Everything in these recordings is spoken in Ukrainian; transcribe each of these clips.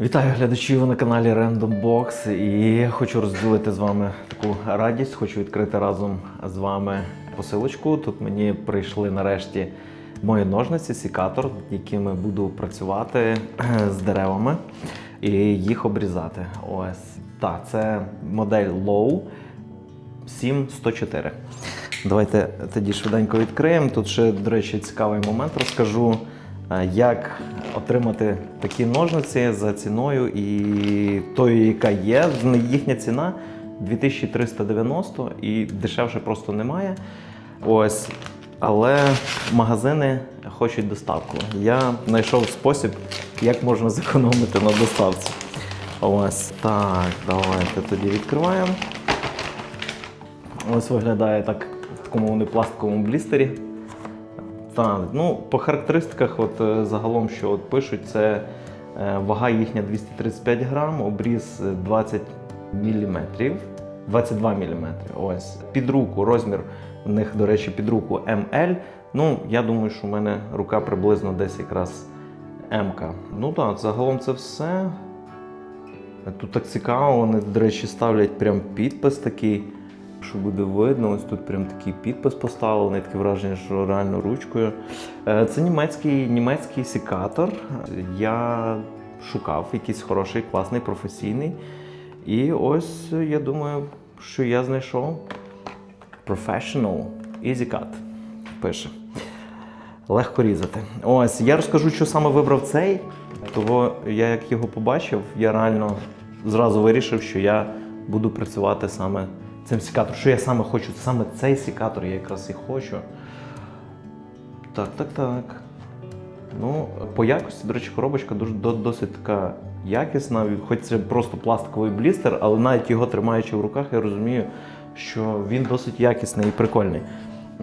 Вітаю глядачів на каналі Random Box і хочу розділити з вами таку радість. Хочу відкрити разом з вами посилочку. Тут мені прийшли нарешті мої ножниці, сікатор, якими буду працювати з деревами і їх обрізати. Ось так, це модель Low 7104. Давайте тоді швиденько відкриємо. Тут ще, до речі, цікавий момент розкажу, е, як отримати такі ножниці за ціною і тою, яка є. Їхня ціна 2390 і дешевше просто немає. Ось. Але магазини хочуть доставку. Я знайшов спосіб, як можна зекономити на доставці. Ось так, давайте тоді відкриваємо. Ось виглядає так в такому вони пластиковому блістері. Так, ну, по характеристиках, от, е, загалом, що от пишуть, це е, вага їхня 235 грам, обріз е, 20 мм, 22 мм. Ось. Під руку, розмір в них, до речі, під руку ML. Ну, я думаю, що в мене рука приблизно десь якраз М. Ну так, загалом це все. Тут так цікаво, вони, до речі, ставлять прям підпис такий, що буде видно. Ось тут прям такий підпис поставлений, таке враження, що реально ручкою. Е, Це німецький, німецький секатор. Я шукав якийсь хороший, класний, професійний. І ось я думаю, що я знайшов Professional Easy Cut. Пише. Легко різати. Ось, я розкажу, що саме вибрав цей. Того я як його побачив, я реально зразу вирішив, що я буду працювати саме цим секатором. Що я саме хочу, саме цей секатор я якраз і хочу. Так, так, так. Ну, по якості, до речі, коробочка дуже досить така якісна, хоч це просто пластиковий блістер, але навіть його тримаючи в руках, я розумію, що він досить якісний і прикольний.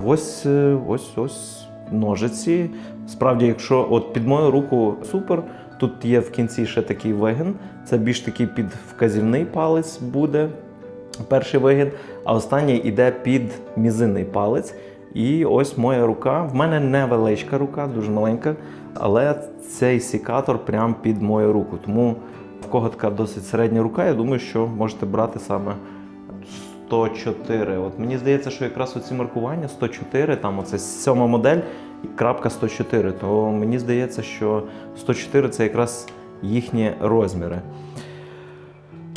Ось е, ось ось ножиці. Справді, якщо от під мою руку супер, тут є в кінці ще такий вигін. Це більш такий під вказівний палець буде. Перший вигін, а останній іде під мізинний палець. І ось моя рука. В мене невеличка рука, дуже маленька, але цей сікатор прямо під мою руку. Тому в кого така досить середня рука, я думаю, що можете брати саме 104. От мені здається, що якраз оці маркування 104, там оце сьома модель крапка 104. То мені здається, що 104 це якраз їхні розміри.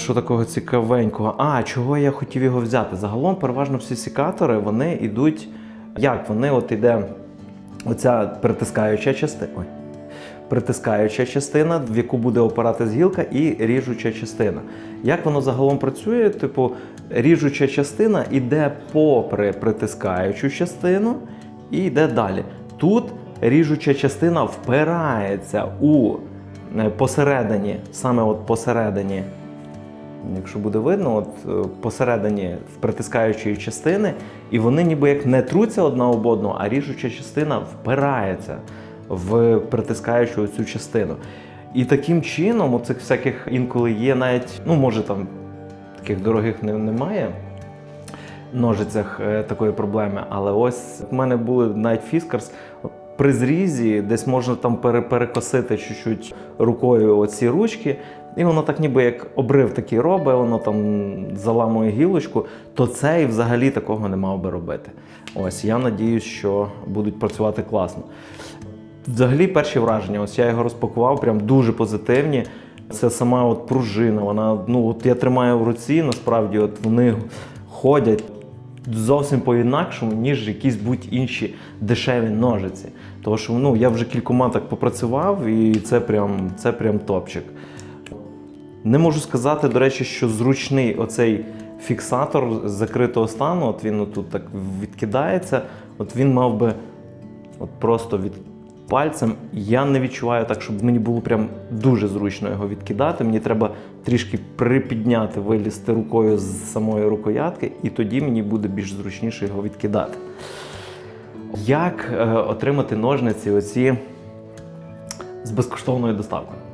Що такого цікавенького? А, чого я хотів його взяти? Загалом, переважно всі сікатори вони йдуть. Як? Вони от іде оця притискаюча частина. Притискаюча частина, в яку буде опиратись гілка, і ріжуча частина. Як воно загалом працює? Типу, ріжуча частина йде попри притискаючу частину і йде далі. Тут ріжуча частина впирається у е, посередині, саме от посередині якщо буде видно, от е, посередині притискаючої частини, і вони ніби як не труться одна об одну, а ріжуча частина впирається в притискаючу цю частину. І таким чином, у цих всяких інколи є навіть, ну може там таких дорогих немає. Ножицях е, такої проблеми, але ось в мене були навіть фіскарс. При зрізі десь можна там перекосити чуть-чуть рукою оці ручки, і воно так ніби як обрив такий робить, воно там заламує гілочку, то цей взагалі такого не мав би робити. Ось я надіюсь, що будуть працювати класно. Взагалі, перші враження, ось я його розпакував, прям дуже позитивні. Це сама от пружина. Вона, ну от я тримаю в руці, насправді, от вони ходять зовсім по-інакшому, ніж якісь будь-інші дешеві ножиці. Тому що ну, я вже кількома так попрацював, і це прям, це прям топчик. Не можу сказати, до речі, що зручний оцей фіксатор з закритого стану, от він тут так відкидається, от він мав би от просто від пальцем. Я не відчуваю так, щоб мені було прям дуже зручно його відкидати. Мені треба трішки припідняти, вилізти рукою з самої рукоятки, і тоді мені буде більш зручніше його відкидати. Як е, отримати ножниці оці з безкоштовною доставкою?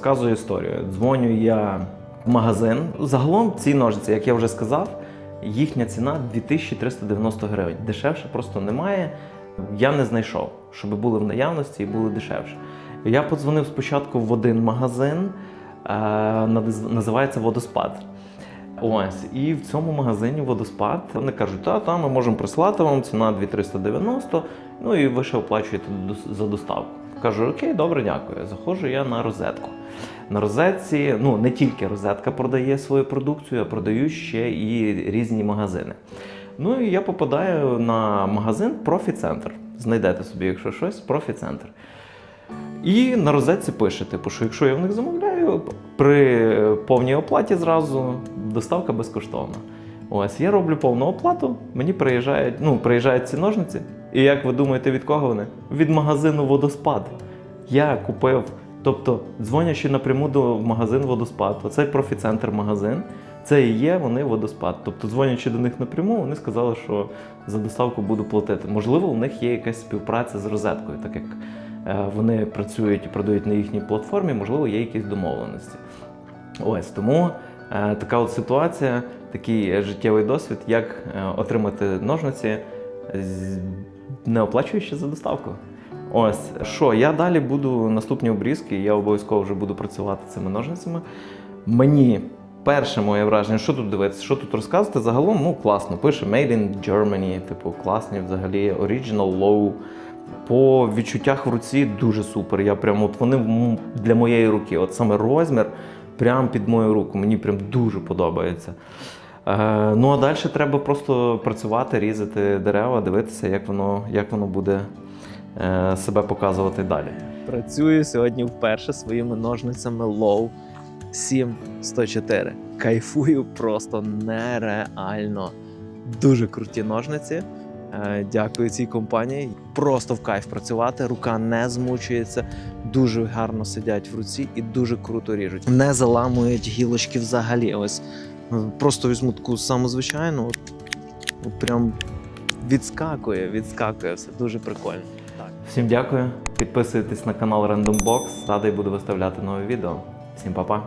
Розказую історію. Дзвоню я в магазин. Загалом ці ножиці, як я вже сказав, їхня ціна 2390 гривень. Дешевше просто немає. Я не знайшов, щоб були в наявності і були дешевше. Я подзвонив спочатку в один магазин. е, називається водоспад. Ось, і в цьому магазині водоспад вони кажуть, та, та, ми можемо прислати вам, ціна 2390, ну і ви ще оплачуєте за доставку. Кажу, окей, добре, дякую. Заходжу я на розетку. На розетці, ну не тільки розетка продає свою продукцію, а продають ще і різні магазини. Ну і я попадаю на магазин Профі-центр. Знайдете собі, якщо щось, профі-центр. І на розетці пише, типу, що якщо я в них замовляю, при повній оплаті зразу доставка безкоштовна. Ось я роблю повну оплату, мені приїжджають, ну, приїжджають ці ножниці. І як ви думаєте, від кого вони? Від магазину водоспад. Я купив, тобто дзвонячи напряму до магазину водоспад, оцей профіцентр магазин, це і є вони водоспад. Тобто, дзвонячи до них напряму, вони сказали, що за доставку буду платити. Можливо, у них є якась співпраця з розеткою, так як е, вони працюють і продають на їхній платформі, можливо, є якісь домовленості. Ось тому е, така от ситуація, такий життєвий досвід, як е, отримати ножниці, не оплачуючи за доставку. Ось що, я далі буду наступні обрізки, я обов'язково вже буду працювати цими ножницями. Мені перше моє враження, що тут дивитися, що тут розказувати, загалом ну класно. Пише Made in Germany, типу класні взагалі, Original Low. По відчуттях в руці дуже супер. Я прям от вони для моєї руки, от саме розмір, прям під мою руку. Мені прям дуже подобається. Е, ну а далі треба просто працювати, різати дерева, дивитися, як воно, як воно буде е, себе показувати далі. Працюю сьогодні вперше своїми ножницями Low 7104. Кайфую просто нереально. Дуже круті ножниці. Е, Дякую цій компанії. Просто в кайф працювати. Рука не змучується, дуже гарно сидять в руці і дуже круто ріжуть. Не заламують гілочки взагалі. Ось просто візьму таку саму звичайну, от, от прям відскакує, відскакує все. Дуже прикольно. Так. Всім дякую. Підписуйтесь на канал Random Box. Радий буду виставляти нові відео. Всім па-па.